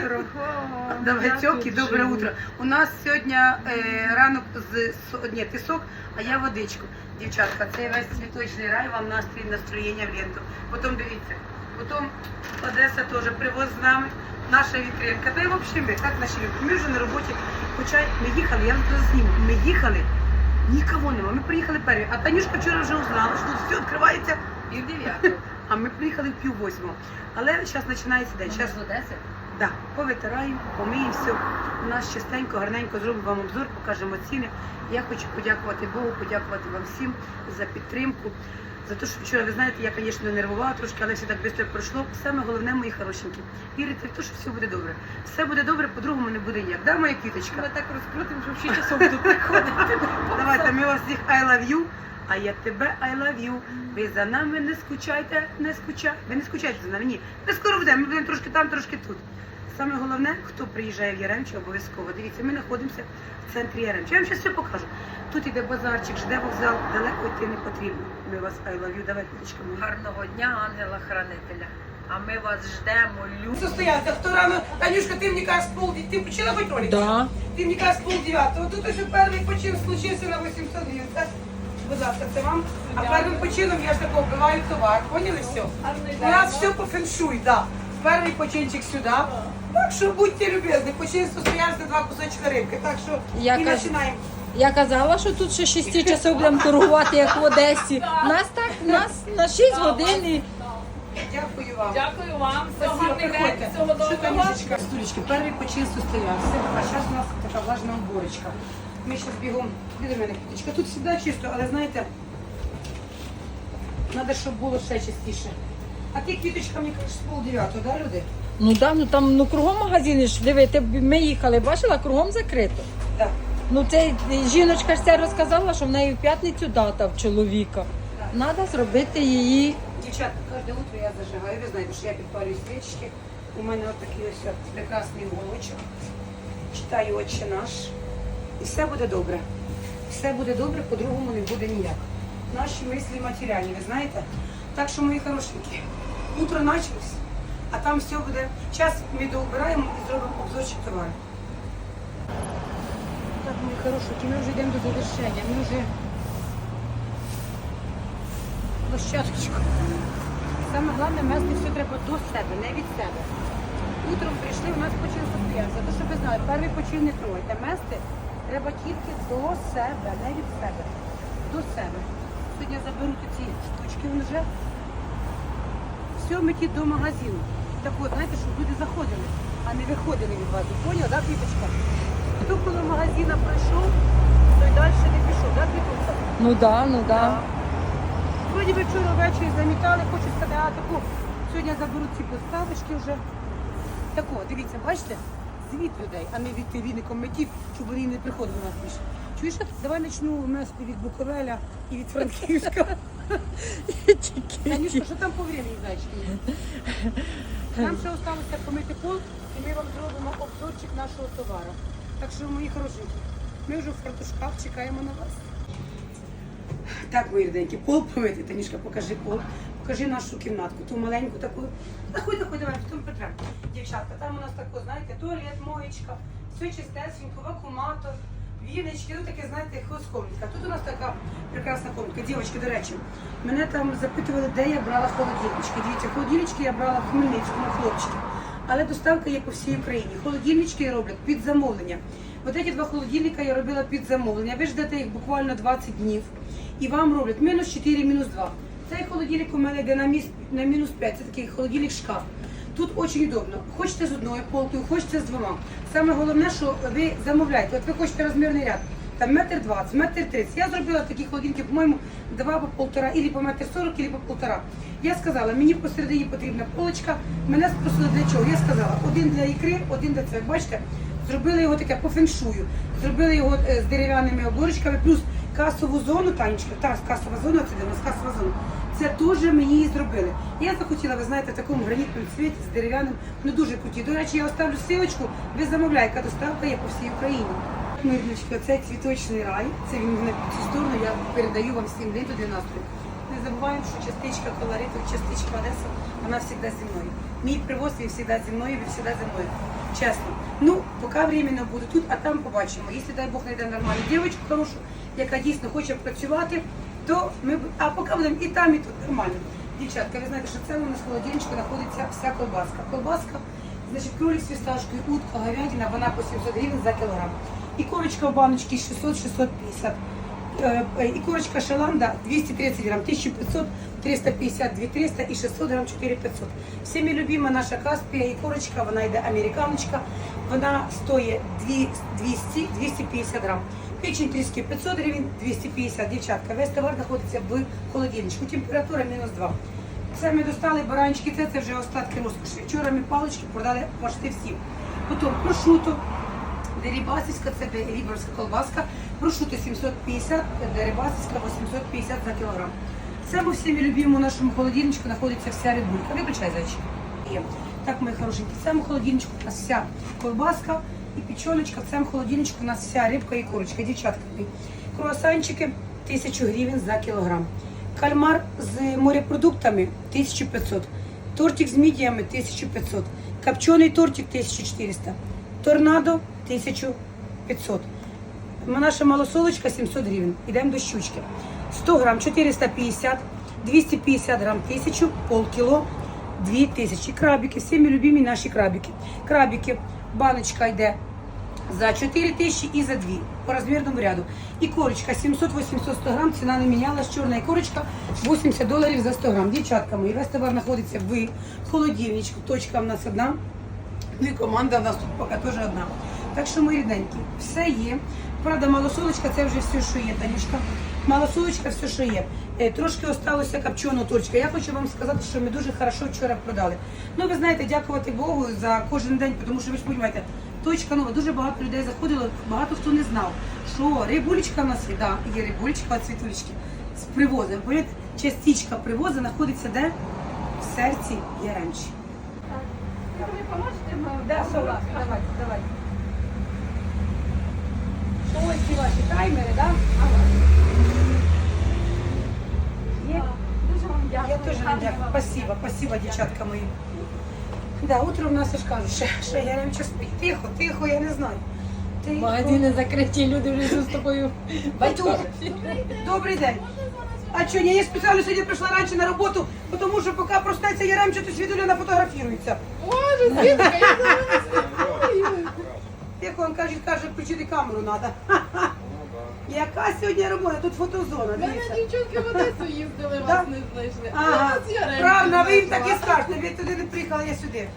Дорого. Давай, я тьоки, добре утро. У нас сьогодні е, ранок з со- ні, ти сок, а я водичку. Дівчатка, це весь цвіточний рай, вам настрій, настроєння в ленту. Потім дивіться, потім Одеса теж привоз з нами. Наша вітринка. Та й взагалі ми, як наші вітринки. Ми вже на роботі. Хоча ми їхали, я вам тут зніму. Ми їхали, нікого нема. Ми приїхали перві. А Танюшка вчора вже узнала, що тут все відкривається. Пів дев'ятого. А ми приїхали в пів восьмого. Але зараз починається день. Щас з Одеси? Да, повитираємо, помиємо все. У нас частенько, гарненько зробимо вам обзор, покажемо ціни. Я хочу подякувати Богу, подякувати вам всім за підтримку. За те, що вчора, ви знаєте, я, звісно, нервувала трошки, але все так швидко пройшло. Саме головне, мої хорошенькі, вірите в те, що все буде добре. Все буде добре, по-другому не буде ніяк. Да, моя квіточка? Ми так розкрутимо, що всі часом буду приходити. Давайте, ми вас всіх I love you, а я тебе I love you. Ви за нами не скучайте, не скучайте. Ви не скучайте за нами, ні. Ми скоро будемо, ми будемо трошки там, трошки тут. Саме головне, хто приїжджає в Яремче, обов'язково. Дивіться, ми знаходимося в центрі Яремче. Я вам зараз все покажу. Тут іде базарчик, жде вокзал, далеко йти не потрібно. Ми вас I love you. Давай, куточка моя. Гарного дня, ангела-хранителя. А ми вас ждемо, любимо. Состоянка, хто рано, Танюшка, ти мені кажеш пол, ти почала хоч ролик? Да. Ти мені кажеш пол дев'ятого. Тут ось перший почин случився на 800 гривень. Будь ласка, це вам. А першим почином я ж такого вбиваю товар. Поняли все? У нас все по феншуй, да. Перший починчик сюди. Так що будьте любезні, почин состоявся два кусочка рибки. Так що Я і кажу- починаємо. Я казала, що тут ще 6 часов будемо торгувати, як в Одесі. Нас так, нас на 6 годин. і- Дякую вам. Дякую вам, всього Спасибо, гарний день, приходьте. всього Що доброго. Стулечки, перший почин состоявся, а зараз у нас така влажна уборочка. Ми зараз бігом, іди до мене, квіточка. Тут завжди чисто, але знаєте, треба, щоб було ще частіше. А ти, квіточка, мені кажеш, з пол дев'ятого, да, люди? Ну да, ну там ну кругом магазини ж диви, ти ми їхали, бачила, кругом закрито. Так. Ну це жіночка ж це розказала, що в неї в п'ятницю дата в чоловіка. Треба зробити її. Дівчатка, кожне утро я зажигаю. Ви знаєте, що я підпалюю свічки. У мене от такий ось прекрасний уголочок. Читаю Отче наш. І все буде добре. Все буде добре, по-другому не буде ніяк. Наші мислі матеріальні, ви знаєте? Так що, мої хорошенькі, утро почалось, а там все буде. Час ми доубираємо і зробимо обзорчик товару. Так, мої хорошенькі, ми вже йдемо до завершення. Ми вже площадочку. Саме головне, мести все треба до себе, не від себе. Утром прийшли, у нас почин состоявся. То, щоб ви знали, перший почин не тройте. Мести треба тільки до себе, не від себе. До себе. Сьогодні заберуть ці штучки вже. Все ми метіть до магазину. Так от, знаєте, щоб люди заходили, а не виходили від вас. Поняв, да, Квіточка? Хто коло магазина пройшов, той далі не пішов, да, Квіточка? Ну да, ну да. Вроді би вчора ввечері замітали, хочу сказати, а таку сьогодні заберуть ці поставочки вже. Тако, дивіться, бачите? Звід людей, а не від віником метів, щоб вони не приходили до нас більше. Чуєш, давай почну мести від Буковеля і від Франківська. Танюшка, що там по времени, зайчики? Нам ще залишилося помити пол, і ми вам зробимо обзорчик нашого товару. Так що, мої хорошенькі, ми вже в фартушках чекаємо на вас. Так, мої ріденькі, пол помити, Танюшка, покажи пол. Покажи нашу кімнатку, ту маленьку таку. Заходь, заходь, давай, в тому Петра. Дівчатка, там у нас тако, знаєте, туалет, моєчка, все чистесенько, вакууматор, віночки, ну таке, знаєте, хозкомнатка. Тут у нас така прекрасна комнатка. Дівчатки, до речі, мене там запитували, де я брала холодильнички. Дивіться, холодильнички я брала в Хмельницькому, хлопчики. Але доставка є по всій Україні. Холодильнички роблять під замовлення. От ці два холодильника я робила під замовлення. Ви ждете їх буквально 20 днів. І вам роблять мінус 4, мінус 2. Цей холодильник у мене йде на, мінус 5. Це такий холодильник шкаф. Тут дуже удобно. Хочете з одною полкою, хочете з двома. Саме головне, що ви замовляєте. От ви хочете розмірний ряд. Там метр двадцять, метр тридцять. Я зробила такі холодильники, по-моєму, два по полтора, або по метр сорок, або по полтора. Я сказала, мені посередині потрібна полочка. Мене спросили для чого. Я сказала, один для ікри, один для цього. Бачите, зробили його таке по феншую. Зробили його е, з дерев'яними оборочками, плюс касову зону, Танечка, та касова зона, це де у нас касова зона. Це теж мені її зробили. Я захотіла, ви знаєте, в такому гранітному цвіті з дерев'яним, ну дуже круті. До речі, я оставлю силочку, ви замовляєте, яка доставка є по всій Україні. Мої рідночки, оце цвіточний рай. Це він на цю сторону. Я передаю вам всім день до 12. Не забуваємо, що частичка колориту, частичка Одеси, вона завжди зі мною. Мій привоз він завжди зі мною, він завжди зі мною. Чесно. Ну, поки временно буду тут, а там побачимо. Якщо дай Бог знайде нормальну дівчинку хорошу, яка дійсно хоче працювати, то ми а поки будемо і там, і тут нормально. Дівчатка, ви знаєте, що це у нас холодильничку знаходиться вся колбаска. Колбаска, значить, кролик з фісташкою, утка, говядина, вона по 700 гривень за кілограм. І корочка в баночці 600-650. Е, е, І корочка шаланда 230 грам, 1500, 350, 2300 і 600 грам 4500. Всіми любима наша Каспія і корочка, вона йде американочка, вона стоїть 200, 250 грам. Печень тріски 500 гривень, 250, дівчатка. Весь товар знаходиться в холодильничку, температура мінус 2. Це ми достали баранчики, це, це вже остатки розкоші. Вчора ми палички продали почти всі. Потім прошуто, Дерибасівська, це ріберська колбаска, прошуто 750, дерибасівська 850 за кілограм. Це ми всіми любимо в нашому холодильничку знаходиться вся рибулька. Вибачай, зайчик. Так, мої хорошенькі, в цьому холодильничку у нас вся колбаска і печеночка, в цьому холодильничку у нас вся рибка і курочка. Дівчатка, мої. круасанчики 1000 гривень за кілограм. Кальмар з морепродуктами 1500. Тортик з мідіями 1500. Копчений тортик 1400. Торнадо 1500. Наша малосолочка 700 гривень. Йдемо до щучки. 100 грам 450, 250 грам 1000, полкіло 2000. Крабики, всіми любимі наші крабики. Крабики, баночка йде за 4 тисячі і за 2 по розмірному ряду. І корочка 700-800 100 грам, ціна не мінялась. Чорна корочка 80 доларів за 100 грам. Дівчатка мої, весь товар знаходиться в холодильничку. Точка в нас одна. Ну і команда в нас тут поки теж одна. Так що, мої рідненькі, все є. Правда, малосолочка це вже все, що є, Танюшка. Малосолочка все, що є. Е, Трошки осталося копченого точка. Я хочу вам сказати, що ми дуже хорошо вчора продали. Ну, ви знаєте, дякувати Богу за кожен день, тому що ви ж розумієте, точка нова, дуже багато людей заходило, багато хто не знав, що рибулечка в нас є, да, є рибулечка від світулечки з привозом. Повірте, частичка привозу знаходиться де? В серці Яремчі. Да, Сола, давай, давай. Ось ці ваші таймери, да? Ага. Є? Дуже вам дякую. Я теж вам дякую. Спасибо, спасибо, дівчатка мої. Да, утро в нас я ж кажу, ще, ще я не спить. Тихо, тихо, я не знаю. Тихо. Магазини закриті, люди вже з тобою. Батюк, добрий день. А що, ні, я спеціально сьогодні прийшла раніше на роботу, тому що поки проснеться Яремча, то Свідуля фотографірується. Боже, Світка, я. Тихо, він каже, каже, включити камеру треба. Яка сьогодні робота? Тут фотозона, Мене дивіться. дівчинки в Одесу їздили, Да? вас не знайшли. Ага, з правильно, ви їм так і скажете, ви туди не приїхали, я сюди.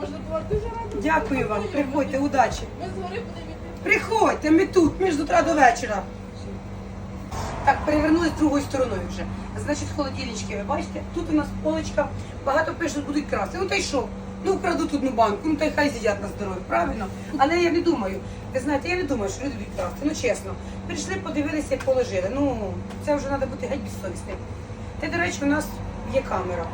Можна була дуже рада. Дякую вам, приходьте, удачі. Ми з гори будемо йти. Приходьте, ми тут, ми ж з утра до вечора. Так, перевернули другою стороною вже. Значить, холодильнички, ви бачите, тут у нас полочка, багато пишуть, будуть красти. Ну та й що? Ну, вкрадуть одну банку, ну та й хай з'їдять на здоров'я, правильно? Але я не думаю, ви знаєте, я не думаю, що люди будуть красти. Ну чесно. Прийшли, подивилися і положили. Ну, це вже треба бути геть безсовісним. Та, до речі, у нас є камера.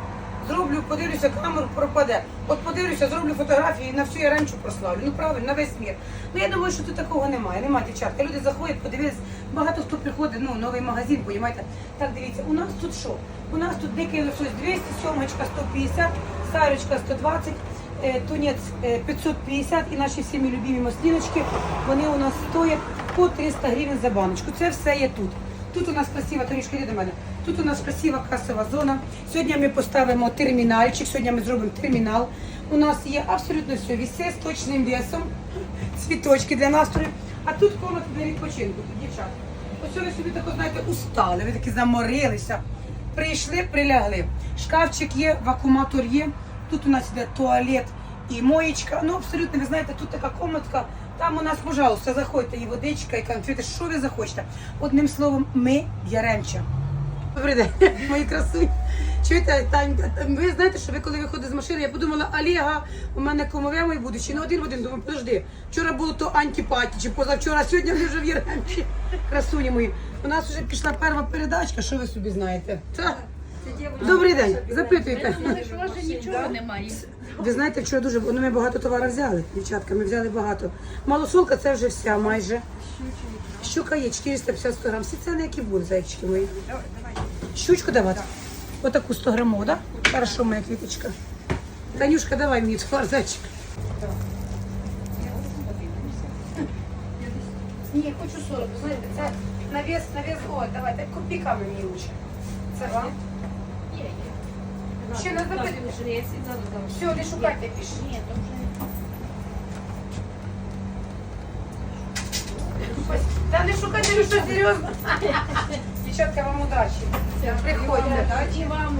Зроблю, подивлюся, камеру пропаде. От подивлюся, зроблю фотографії на всю Яремчу прославлю. Ну правильно, на весь мір. Ну я думаю, що тут такого немає. Немає дівчатка. Люди заходять, подивилися. Багато хто приходить, ну, новий магазин, понімаєте. Так, дивіться, у нас тут що? У нас тут дикий лосось 200, сьомочка 150, сарочка 120, е, тунець е, 550 і наші всі мій любимі масліночки, вони у нас стоять по 300 гривень за баночку. Це все є тут. Тут у нас красива, Торішка, йди до мене. Тут у нас красива касова зона. Сьогодні ми поставимо термінальчик, сьогодні ми зробимо термінал. У нас є абсолютно все вісе з точним весом, цвіточки для настрою. А тут комната для відпочинку, тут дівчата. Ось ви собі тако, знаєте, устали, ви такі заморилися. Прийшли, прилягли. Шкафчик є, вакууматор є. Тут у нас іде туалет і моєчка. Ну, абсолютно, ви знаєте, тут така комнатка. Там у нас, пожалуйста, заходьте, і водичка, і конфети, що ви захочете. Одним словом, ми Яремча. Добрий день, мої красуні. Чуєте, Танька, ви знаєте, що ви коли виходите з машини, я подумала, Олега, у мене комове моє буде, чи не один в один, думаю, подожди. Вчора було то антипаті, чи позавчора, а сьогодні ми вже в Яремчі. Красуні мої. У нас вже пішла перша передачка, що ви собі знаєте? Так. Добрий день, запитуйте. Нічого немає. Ви знаєте, вчора дуже ну, ми багато товару взяли, дівчатка, ми взяли багато. Малосолка це вже вся майже. Щука є 450 100 грам. Всі ціни, які будуть, зайчики мої. Щучку давати? Отаку 100 грамову, так? Да? Хорошо, моя квіточка. Танюшка, давай мені чвардачик. Ні, я хочу 40, знаєте, це на вес, на вес, ой, давайте, копійками мені лучше. Це вам? Ще не забити. Все, не шукайте більше. Ні, то вже Та не шукайте, що, серйозно? Дівчатка, вам удачі. Приходьте. Вам.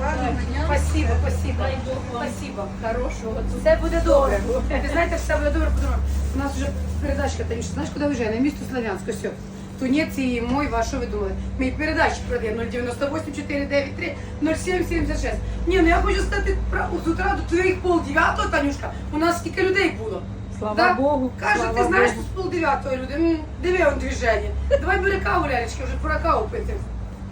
Спасибо, спасибо. Спасибо. хорошого. Все буде добре. Ви знаєте, все буде добре, тому у нас вже передачка, Танюша, знаєш, куди виїжджає? На місто Славянськ, все. Тунець і мой, ваш, що ви думали? Ми передачі продаємо 098 493 0776. Ні, ну я хочу стати з утра до твоїх пол дев'ятого, Танюшка, у нас скільки людей було. Слава Да? Богу. Каже, слава ти знаєш, що з пол дев'ятого люди. Диви он движення. Давай бери каву, Лялечка, вже пора каву пити.